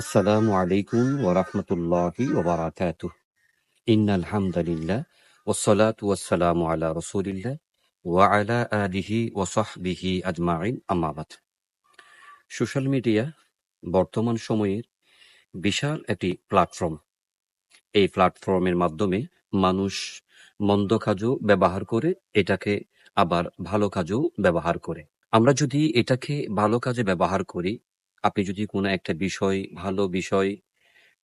আসসালামু আলাইকুম ওরহমতুল্লাহি ওবরাকাতুহ ইন্নাল হামদালিল্লাহ ওয়াসসালাতু ওয়াসসালামু আলা রাসূলিল্লাহ ওয়া আলা আলিহি ওয়া সাহবিহি আজমাইন। আম্মা বাদ। সোশ্যাল মিডিয়া বর্তমান সময়ের বিশাল একটি প্ল্যাটফর্ম। এই প্ল্যাটফর্মের মাধ্যমে মানুষ মন্দ কাজও ব্যবহার করে, এটাকে আবার ভালো কাজও ব্যবহার করে। আমরা যদি এটাকে ভালো কাজে ব্যবহার করি আপনি যদি কোনো একটা বিষয়, ভালো বিষয়,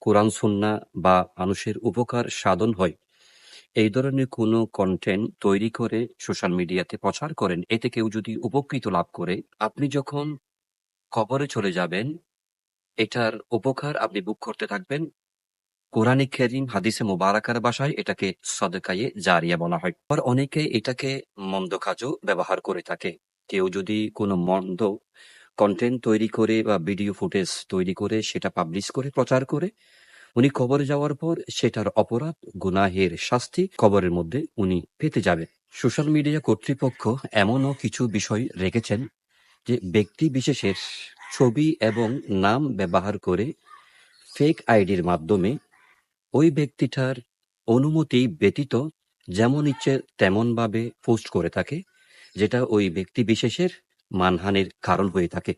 কোরআন, সুন্না বা মানুষের উপকার সাধন হয়, এই ধরনের কোনো কন্টেন্ট তৈরি করে সোশ্যাল মিডিয়াতে প্রচার করেন, এতে কেউ যদি উপকৃত লাভ করে, আপনি যখন কবরে চলে যাবেন, এটার উপকার আপনি বুক করতে থাকবেন। কোরআনিক কেরিম হাদিসে মোবারাকার বাসায় এটাকে সদকায়ে জারিয়া বলা হয়। আর অনেকে এটাকে মন্দ কাজও ব্যবহার করে থাকে। কেউ যদি কোনো মন্দ কন্টেন্ট তৈরি করে বা ভিডিও ফুটেজ তৈরি করে সেটা পাবলিশ করে, প্রচার করে। উনি কবরে যাওয়ার পর সেটার অপরাধ, গুনাহের শাস্তি কবরের মধ্যে উনি পেতে যাবে সোশ্যাল মিডিয়া কর্তৃপক্ষ এমনও কিছু বিষয় রেখেছেন যে ব্যক্তি বিশেষের ছবি এবং নাম ব্যবহার করে ফেক আইডির মাধ্যমে ওই ব্যক্তিটার অনুমতি ব্যতীত যেমন ইচ্ছে তেমনভাবে পোস্ট করে থাকে, যেটা ওই ব্যক্তি বিশেষের মানহানির কারণ হয়ে থাকে।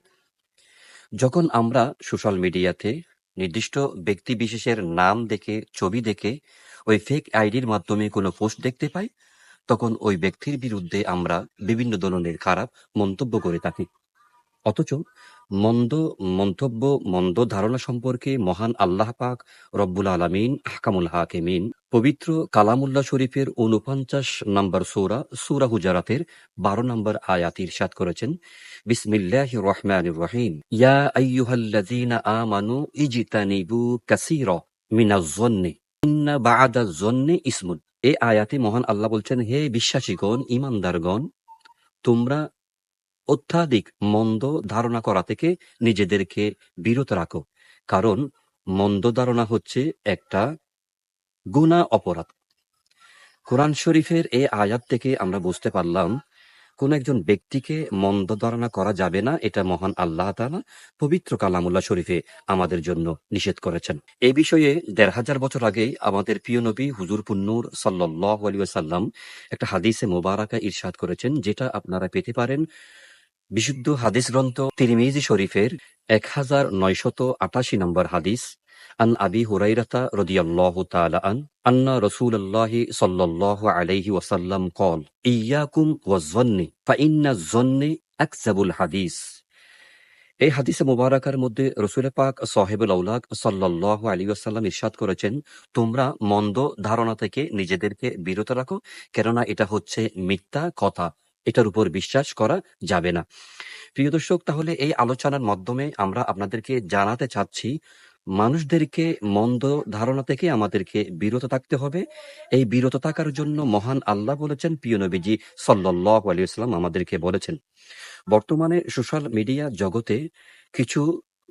যখন আমরা সোশ্যাল মিডিয়াতে নির্দিষ্ট ব্যক্তি বিশেষের নাম দেখে, ছবি দেখে ওই ফেক আইডির মাধ্যমে কোনো পোস্ট দেখতে পাই, তখন ওই ব্যক্তির বিরুদ্ধে আমরা বিভিন্ন ধরনের খারাপ মন্তব্য করে থাকি। অথচ মন্দ, মন্তব্য, মন্দ ধারণা সম্পর্কে মহান আল্লাহ পাক রব্বুল আলমিন হাকামুল হাকিমিন পবিত্র কালামুল্লাহ শরীফের উনপঞ্চাশ নম্বর সূরা সূরা হুজারাতের বারো নম্বর আয়াত ইরশাদ করেছেন। বিসমিল্লাহ রহমান রহিম। ইয়া আইয়ুহাল্লাযীনা আমানু ইজতানিবু কাসীরা মিনাজ-যন্নি ইন্না বা'দাজ-যন্নি ইসমুন। এই আয়াতে মহান আল্লাহ বলছেন, হে বিশ্বাসীগণ, ইমানদারগণ, তোমরা অত্যাধিক মন্দ ধারণা করা থেকে নিজেদেরকে বিরত রাখো। কারণ মন্দ ধারণা হচ্ছে একটা গুনাহ অপরাধ। কোরআন শরীফের এই আয়াত থেকে আমরা বুঝতে পারলাম, কোন একজন ব্যক্তিকে মন্দ ধারণা করা যাবে না, এটা মহান আল্লাহ তাআলা পবিত্র কালামুল্লাহ শরীফে আমাদের জন্য নিষেধ করেছেন। এ বিষয়ে দেড় হাজার বছর আগে আমাদের প্রিয় নবী হুজুর পুন্নুর সাল্লাহ আলী সাল্লাম একটা হাদিসে মোবারাকা ইরশাদ করেছেন, যেটা আপনারা পেতে পারেন বিশুদ্ধ হাদিস গ্রন্থ তিরিমিজি শরীফের এক হাজার নয়শত আটাশি নম্বর হাদিস, আন আবি হুরাইরাতা রদিয়াল্লাহ তাআলা আন, আন্না রাসূলুল্লাহি সাল্লাল্লাহু আলাইহি ওয়াসাল্লাম কল ইয়াকুম ওয়াজ্জন্নি ফাইন্না জন্নি আকসাবুল হাদিস। এই হাদিসে মুবারাকার মধ্যে রসুল পাক সাহেবুল আউলাক সাল্লাহ আলী ওয়াসাল্লাম ইরশাদ করেছেন, তোমরা মন্দ ধারণা থেকে নিজেদেরকে বিরত রাখো, কেননা এটা হচ্ছে মিথ্যা কথা। এটার উপর বিশ্বাস করা যাবে না। প্রিয় দর্শক, তাহলে এই আলোচনার মাধ্যমে আমরা আপনাদেরকে জানাতে চাচ্ছি, মানুষদেরকে মন্দ ধারণা থেকে আমাদেরকে বিরত থাকতে হবে। এই বিরত থাকার জন্য মহান আল্লাহ বলেছেন, প্রিয় নবীজি সাল্লাহ আলিয়াল্লাম আমাদেরকে বলেছেন, বর্তমানে সোশ্যাল মিডিয়া জগতে কিছু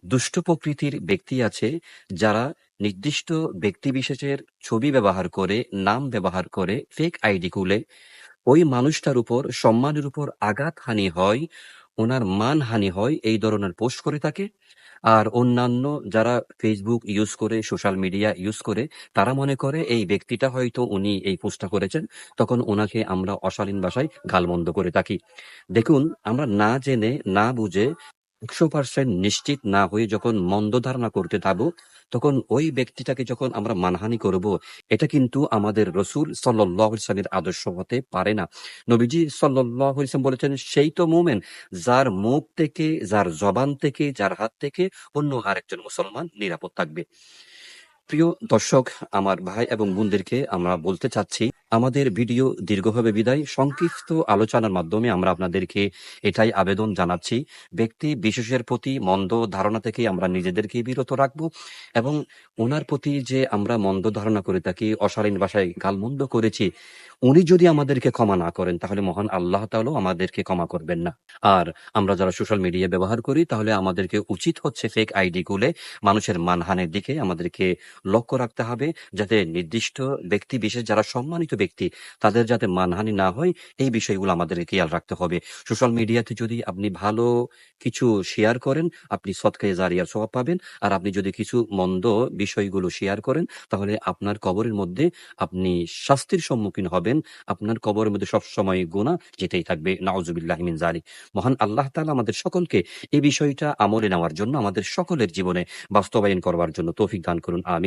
দুষ্ট প্রকৃতির ব্যক্তি আছে যারা নির্দিষ্ট ব্যক্তি বিশেষের ছবি ব্যবহার করে, নাম ব্যবহার করে ফেক আইডি খুলে ওই মানুষটার উপর, সম্মানের উপর আঘাত হানি হয়, ওনার মান হানি হয় এই ধরনের পোস্ট করে থাকে। আর অন্যান্য যারা ফেসবুক ইউজ করে সোশ্যাল মিডিয়া ইউজ করে, তারা মনে করে এই ব্যক্তিটা হয়তো উনি এই পোস্টটা করেছেন, তখন ওনাকে আমরা অশালীন ভাষায় গালমন্দ করে থাকি। দেখুন, আমরা না জেনে, না বুঝে একশো পার্সেন্ট নিশ্চিত না হয়ে যখন মন্দ ধারণা করতে থাকব, তখন ওই ব্যক্তিটাকে যখন আমরা মানহানি করব, এটা কিন্তু আমাদের রসুল সাল্লাহ আদর্শ হতে পারে না। নবীজি সাল্লাহ বলেছেন, সেই তো মোমেন যার মুখ থেকে, যার জবান থেকে, যার হাত থেকে অন্য আরেকজন মুসলমান নিরাপদ থাকবে। প্রিয় দর্শক, আমার ভাই এবং বোনদেরকে আমরা বলতে চাচ্ছি, আমাদের ভিডিও দীর্ঘভাবে বিদায়। সংক্ষিপ্ত আলোচনার মাধ্যমে আমরা আপনাদেরকে এটাই আবেদন জানাচ্ছি, ব্যক্তি বিশেষের প্রতি মন্দ ধারণা থেকে আমরা নিজেদেরকে বিরত রাখব এবং ওনার প্রতি যে আমরা মন্দ ধারণা করে থাকি, অশালীন ভাষায় গালমন্দ করেছি, উনি যদি আমাদেরকে ক্ষমা না করেন, তাহলে মহান আল্লাহ তাহলেও আমাদেরকে ক্ষমা করবেন না। আর আমরা যারা সোশ্যাল মিডিয়া ব্যবহার করি, তাহলে আমাদেরকে উচিত হচ্ছে ফেক আইডি গুলে মানুষের মানহানের দিকে আমাদেরকে লক্ষ্য রাখতে হবে যাতে নির্দিষ্ট ব্যক্তি, বিশেষ যারা সম্মানিত ব্যক্তি, তাদের যাতে মানহানি না হয়, এই বিষয়গুলো আমাদের খেয়াল রাখতে হবে। সোশ্যাল মিডিয়াতে যদি আপনি ভালো কিছু শেয়ার করেন, আপনি সৎকায় জারিয়ার স্বভাব পাবেন। আর আপনি যদি কিছু মন্দ বিষয়গুলো শেয়ার করেন, তাহলে আপনার কবরের মধ্যে আপনি শাস্তির সম্মুখীন হবেন। আপনার কবরের মধ্যে সবসময় গুণা যেতেই থাকবে, নাউজুবিল্লাহ মিন জালিক মহান আল্লাহ তালা আমাদের সকলকে এই বিষয়টা আমলে নেওয়ার জন্য আমাদের সকলের জীবনে বাস্তবায়ন করবার জন্য তৌফিক দান করুন। আমিন।